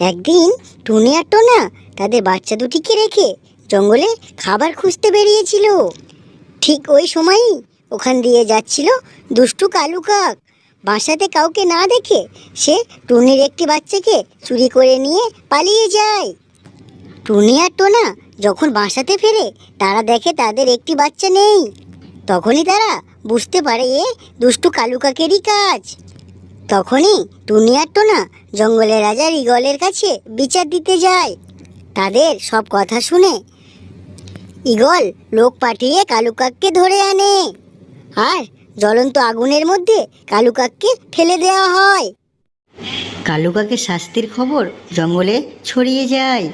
একদিন টুনি আর টোনা তাদের বাচ্চা দুটিকে রেখে জঙ্গলে খাবার খুঁজতে বেরিয়েছিল। ঠিক ওই সময়ই ওখান দিয়ে যাচ্ছিল দুষ্টু কালু কাক। বাসাতে কাউকে না দেখে সে টুনির একটি বাচ্চাকে চুরি করে নিয়ে পালিয়ে যায়। টুনি আর টোনা যখন বাসাতে ফেরে তারা দেখে তাদের একটি বাচ্চা নেই। তখনই তারা বুঝতে পারে এ দুষ্টু কালু কাকেরই কাজ। তখনই টুনি আর টোনা জঙ্গলের রাজা ইগলের কাছে বিচার দিতে যায়। তাদের সব কথা শুনে ইগল লোক পাঠিয়ে কালুকাককে ধরে আনে। আর জ্বলন্ত আগুনের মধ্যে কালুকাককে ফেলে দেওয়া হয়। কালু কাকের শাস্তির খবর জঙ্গলে ছড়িয়ে যায়।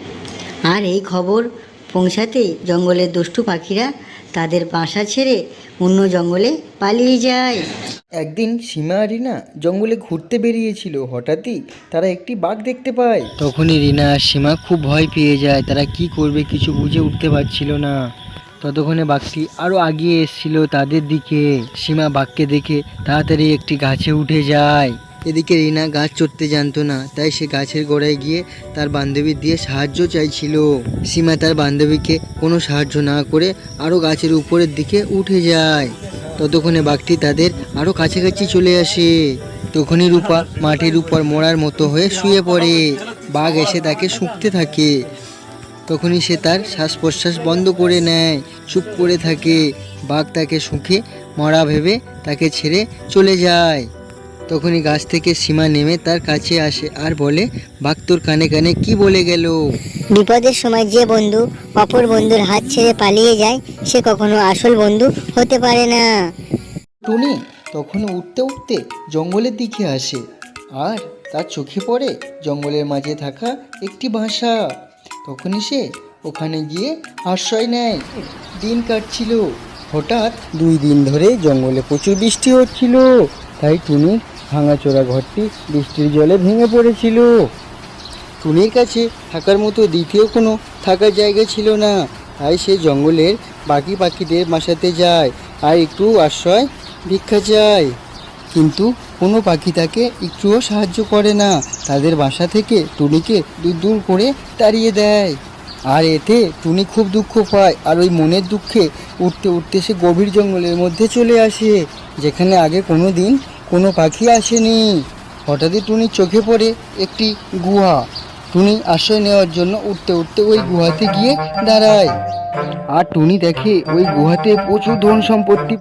আর এই খবর পৌঁছাতেই জঙ্গলের দুষ্টু পাখিরা তাদের বাসা ছেড়ে অন্য জঙ্গলে পালিয়ে যায়। একদিন সীমা আর রিনা জঙ্গলে ঘুরতে বেরিয়েছিল, হঠাৎই তারা একটি বাঘ দেখতে পায়। তখনই রিনা আর সীমা খুব ভয় পেয়ে যায়, তারা কি করবে কিছু বুঝে উঠতে পারছিল না। ততক্ষণে বাঘটি আরও আগিয়ে এসেছিল তাদের দিকে। সীমা বাঘকে দেখে তাড়াতাড়ি একটি গাছে উঠে যায়। এদিকে রিনা গাছ চড়তে জানতো না, তাই সে গাছের গোড়ায় গিয়ে তার বান্ধবীর দিয়ে সাহায্য চাইছিল। সীমা তার বান্ধবীকে কোনো সাহায্য না করে আরও গাছের উপরের দিকে উঠে যায়। ততক্ষণে বাঘটি তাদের আরও কাছাকাছি চলে আসে। তখনই রূপা মাটির উপর মোড়ার মতো হয়ে শুয়ে পড়ে। বাঘ এসে তাকে শুঁকতে থাকে। তখনই সে তার শ্বাস প্রশ্বাস বন্ধ করে নেয়, চুপ করে থাকে। বাঘ তাকে শুঁকে মরা ভেবে তাকে ছেড়ে চলে যায়। তখনই গাছ থেকে সীমা নেমে তার কাছে আসে আর বলে বাঘ তোর কানে কানে কি বলে গেল? বিপদের সময় যে বন্ধু অপর বন্ধুর হাত ছেড়ে পালিয়ে যায় সে কখনো আসল বন্ধু হতে পারে না। টুনি তখন উঠতে উঠতে জঙ্গলের দিকে আসে আর তার চোখে পড়ে জঙ্গলের মাঝে থাকা একটি বাসা। তখনই সে ওখানে গিয়ে আশ্রয় নেয়। দিন কাটছিল। হঠাৎ দুই দিন ধরে জঙ্গলে প্রচুর বৃষ্টি হচ্ছিল তাই টুনি ভাঙাচোরা ঘরটি বৃষ্টির জলে ভেঙে পড়েছিল। টুনির কাছে থাকার মতো দ্বিতীয় কোনো থাকার জায়গা ছিল না। তাই সে জঙ্গলের বাকি পাখিদের বাসাতে যায় আর একটু আশ্রয় ভিক্ষা চায়। কিন্তু কোনো পাখি তাকে একটুও সাহায্য করে না। তাদের বাসা থেকে টুনিকে দূর দূর করে তাড়িয়ে দেয়। আর এতে টুনি খুব দুঃখ পায় আর ওই মনের দুঃখে উঠতে উঠতে সে গভীর জঙ্গলের মধ্যে চলে আসে, যেখানে আগে কোনো দিন কোনো পাখি আসেনি। হঠাৎই টুনি চোখে পড়ে একটি গুহা। টুনি আশ্রয় নেওয়ার জন্য উঠতে উঠতে ওই গুহাতে গিয়ে দাঁড়ায়। আর টুনি দেখে ওই গুহাতে প্রচুর ধন সম্পত্তি